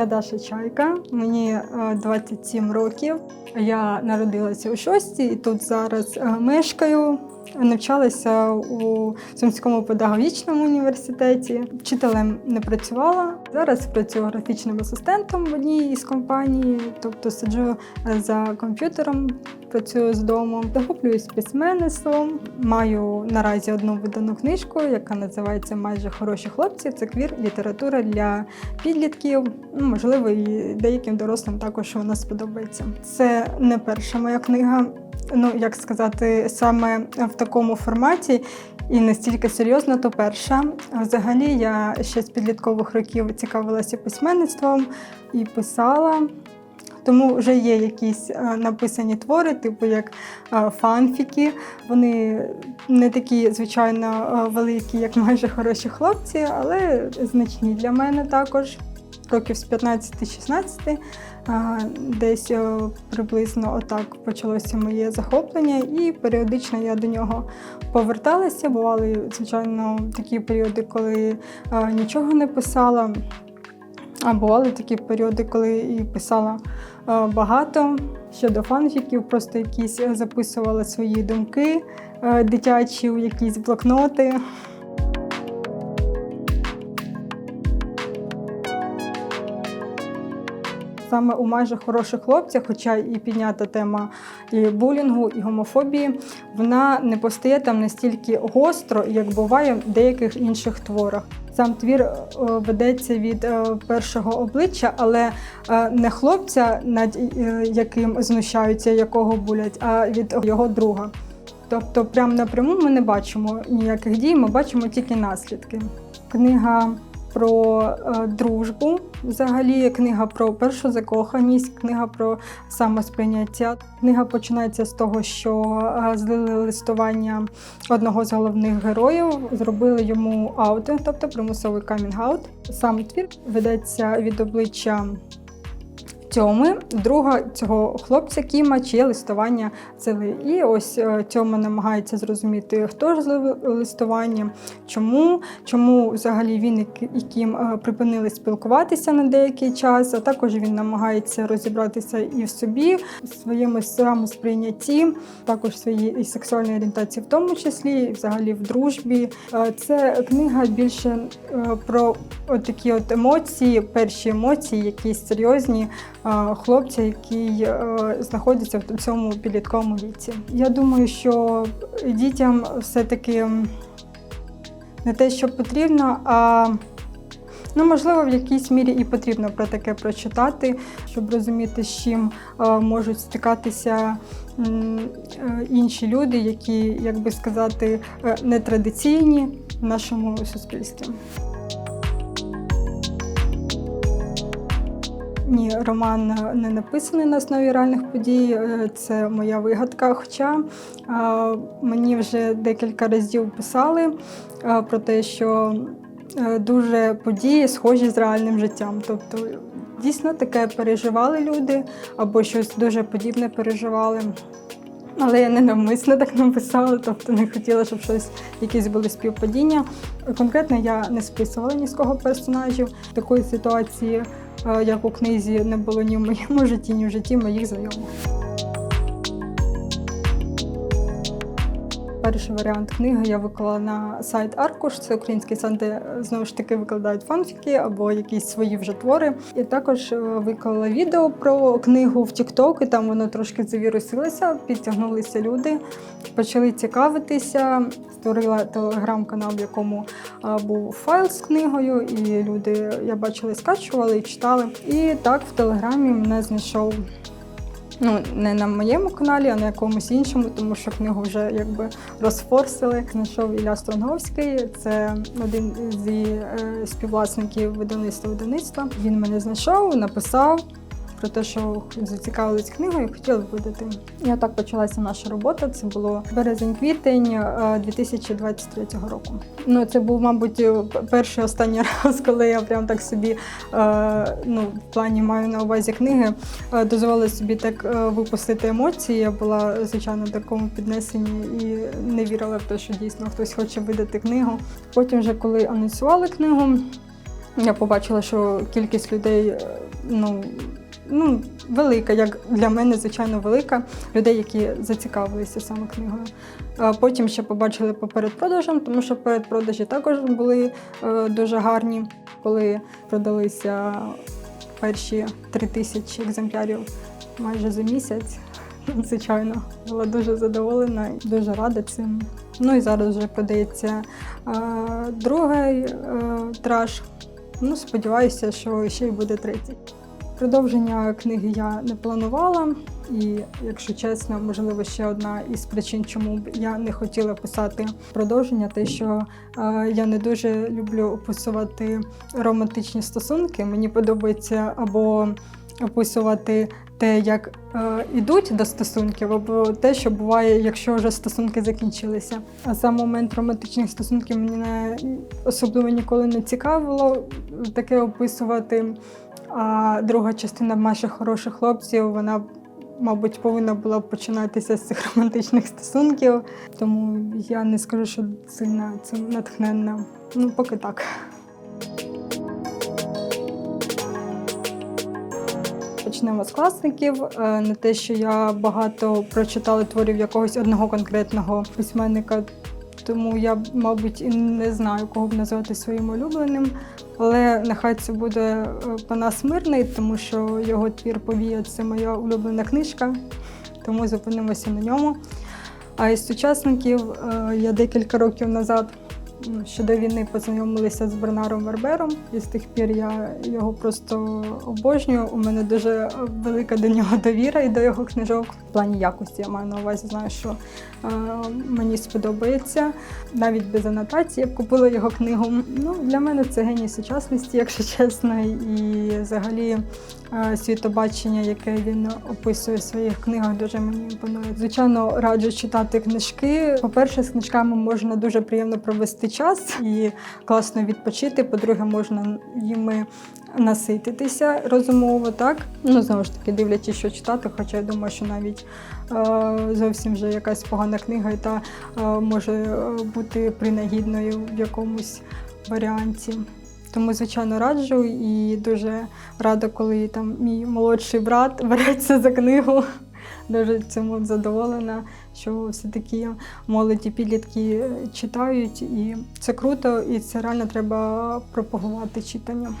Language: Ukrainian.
Я Даша Чайка, мені е, 27 років. Я народилася у Шості і тут зараз е, мешкаю. Навчалася у Сумському педагогічному університеті. Вчителем не працювала. Зараз працюю графічним асистентом в одній із компаній, тобто сиджу е, за комп'ютером, працюю з дому, захоплююсь письменництвом. Маю наразі одну видану книжку, яка називається Майже хороші хлопці. Це квір література для підлітків. Ну, Можливо, і деяким дорослим також вона сподобається. Це не перша моя книга. Ну, як сказати, саме в такому форматі і настільки серйозно, то перша. Взагалі, я ще з підліткових років цікавилася письменництвом і писала. Тому вже є якісь е, написані твори, типу як е, фанфіки. Вони не такі, звичайно, е, великі, як майже хороші хлопці, але значні для мене також. Років з 15-16, е, десь е, приблизно отак почалося моє захоплення, і періодично я до нього поверталася. Бували, звичайно, такі періоди, коли е, нічого не писала. А бували такі періоди, коли і писала е, багато щодо фанфіків, просто якісь записувала свої думки дитячі якісь блокноти. Саме у майже хороших хлопцях, хоча і піднята тема і булінгу, і гомофобії, вона не постає там настільки гостро, як буває в деяких інших творах. Сам твір е, ведеться від е, першого обличчя, але е, не хлопця, над яким знущаються, якого булять, а від його друга. Тобто, прямо напряму ми не бачимо ніяких дій, ми бачимо тільки наслідки. Книга про дружбу, взагалі книга про першу закоханість, книга про самосприйняття. Книга починається з того, що е, злили листування одного з головних героїв, зробили йому аутинг, тобто примусовий камінг-аут. Сам твір ведеться від обличчя. Тьоми, друга цього хлопця Кіма, чиє листування злили. І ось е, Тьома намагається зрозуміти, хто ж злив листування, чому, чому взагалі він і Кім е, припинили спілкуватися на деякий час, а також він намагається розібратися і в собі, в своєму самосприйнятті, також в своїй сексуальній орієнтації, в тому числі, і взагалі в дружбі. Е, Це книга більше про от такі от емоції, перші емоції, якісь серйозні хлопця, який е, знаходиться в цьому підлітковому віці. Я думаю, що дітям все-таки не те, що потрібно, а ну, можливо, в якійсь мірі і потрібно про таке прочитати, щоб розуміти, з чим е, можуть стикатися е, інші люди, які, як би сказати, е, нетрадиційні в нашому суспільстві. Ні, роман не написаний на основі реальних подій. е, Це моя вигадка. Хоча е, мені вже декілька разів писали е, про те, що дуже події схожі з реальним життям. Тобто дійсно таке переживали люди або щось дуже подібне переживали. Але я не навмисно так написала, тобто не хотіла, щоб щось якісь були співпадіння. Конкретно я не списувала ні з кого персонажів. Такої ситуації, як у книзі, не було ні в моєму житті, ні в житті моїх знайомих. Перший варіант книги я виклала на сайт Аркуш. Це український сайт, де е, знову ж таки викладають фанфіки або якісь свої вже твори. І також е, виклала відео про книгу в TikTok, і там воно трошки завірусилося, підтягнулися люди, почали цікавитися. Створила телеграм-канал, в якому е, був файл з книгою, і люди я бачила, скачували і читали. І так в телеграмі мене знайшов Ну, не на моєму каналі, а на якомусь іншому, тому що книгу вже якби розфорсили. Знайшов Ілля Стронговський, це один зі е, співвласників видавництва видавництва. Він мене знайшов, написав про те, що зацікавились книгою і хотіли видати. І отак почалася наша робота. Це було березень-квітень е, 2023 року. Ну, це був, мабуть, перший останній раз, коли я прям так собі е, ну, в плані маю на увазі книги, е, дозволила собі так е, випустити емоції. Я була, звичайно, в такому піднесенні і не вірила в те, що дійсно хтось хоче видати книгу. Потім, вже коли анонсували книгу, я побачила, що кількість людей е, ну, ну, велика, як для мене, звичайно, велика людей, які зацікавилися саме книгою. Потім ще побачили по передпродажам, тому що передпродажі також були е, дуже гарні, коли продалися перші три тисячі екземплярів майже за місяць. Звичайно, була дуже задоволена і дуже рада цим. Ну і зараз вже продається е, другий е, траж. Ну, сподіваюся, що ще й буде третій. Продовження книги я не планувала, і, якщо чесно, можливо, ще одна із причин, чому б я не хотіла писати продовження, те, що е, я не дуже люблю описувати романтичні стосунки. Мені подобається або описувати те, як е, ідуть до стосунків, або те, що буває, якщо вже стосунки закінчилися. А сам момент романтичних стосунків мені не особливо ніколи не цікавило таке описувати. А друга частина наших хороших хлопців, вона, мабуть, повинна була починатися з цих романтичних стосунків. Тому я не скажу, що сильно цим натхненна. Ну, поки так. Почнемо з класників. Е, Не те, що я багато прочитала творів якогось одного конкретного письменника, тому я, мабуть, і не знаю, кого б назвати своїм улюбленим. Але нехай це буде е, Панас Мирний, тому що його твір Повія це моя улюблена книжка, тому зупинимося на ньому. А із сучасників е, я декілька років назад ще до війни познайомилася з Бернаром Вербером, і з тих пір я його просто обожнюю. У мене дуже велика до нього довіра і до його книжок. В плані якості я маю на увазі, знаю, що е, мені сподобається. Навіть без анотації я купила його книгу. Ну, для мене це геній сучасності, якщо чесно, і взагалі світобачення, яке він описує в своїх книгах, дуже мені імпонує. Звичайно, раджу читати книжки. По-перше, з книжками можна дуже приємно провести час і класно відпочити. По-друге, можна їми насититися розумово, так? Ну, знову ж таки, дивлячись, що читати, хоча я думаю, що навіть е, зовсім вже якась погана книга, і та е, може е, бути принагідною в якомусь варіанті. Тому, звичайно, раджу і дуже рада, коли там мій молодший брат береться за книгу. Дуже цьому задоволена, що все-таки молоді підлітки читають, і це круто, і це реально треба пропагувати читання.